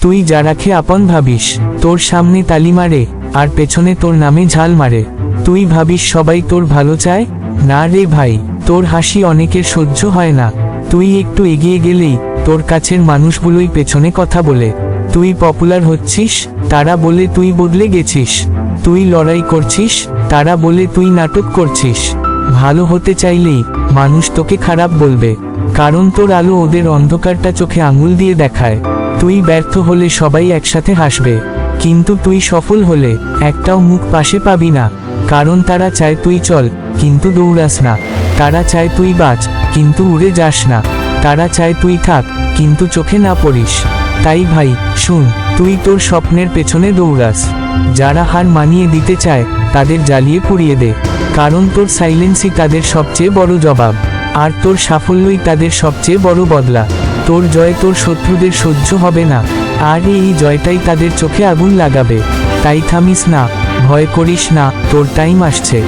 তুই যারাকে আপন ভাবিস, তোর সামনে তালি মারে, আর পেছনে তোর নামে ঝাল মারে। তুই ভাবিস সবাই তোর ভালো চায়? না রে ভাই, তোর হাসি অনেকের সহ্য হয় না। তুই একটু এগিয়ে গেলেই তোর কাছের মানুষগুলোই পেছনে কথা বলে। তুই পপুলার হচ্ছিস, তারা বলে তুই বদলে গেছিস। তুই লড়াই করছিস, তারা বলে তুই নাটক করছিস। ভালো হতে চাইলেই মানুষ তোকে খারাপ বলবে, কারণ তোর আলো ওদের অন্ধকারটা চোখে আঙুল দিয়ে দেখায়। তুই ব্যর্থ হলে সবাই একসাথে হাসবে। কিন্তু তুই সফল হলে একটাও মুখ পাশে পাবি না। কারণ তারা চায় তুই চল, কিন্তু দৌড়াস না। তারা চায় তুই বাঁচ, কিন্তু উড়ে যাস না। তারা চায় তুই থাক, কিন্তু চোখে না পড়িস। তাই ভাই, শুন, তুই তোর স্বপ্নের পেছনে দৌড়াস। যারা হার মানিয়ে দিতে চায়, তাদের জ্বালিয়ে পুড়িয়ে দে। কারণ তোর সাইলেন্সই তাদের সবচেয়ে বড় জবাব। আর তোর সাফল্যই তাদের সবচেয়ে বড় বদলা। তোর জয় তোর শত্রুদের সহ্য হবে না। আর এই জয়টাই তাদের চোখে আগুন লাগাবে। তাই থামিস না, ভয় করিস না, তোর টাইম আসছে।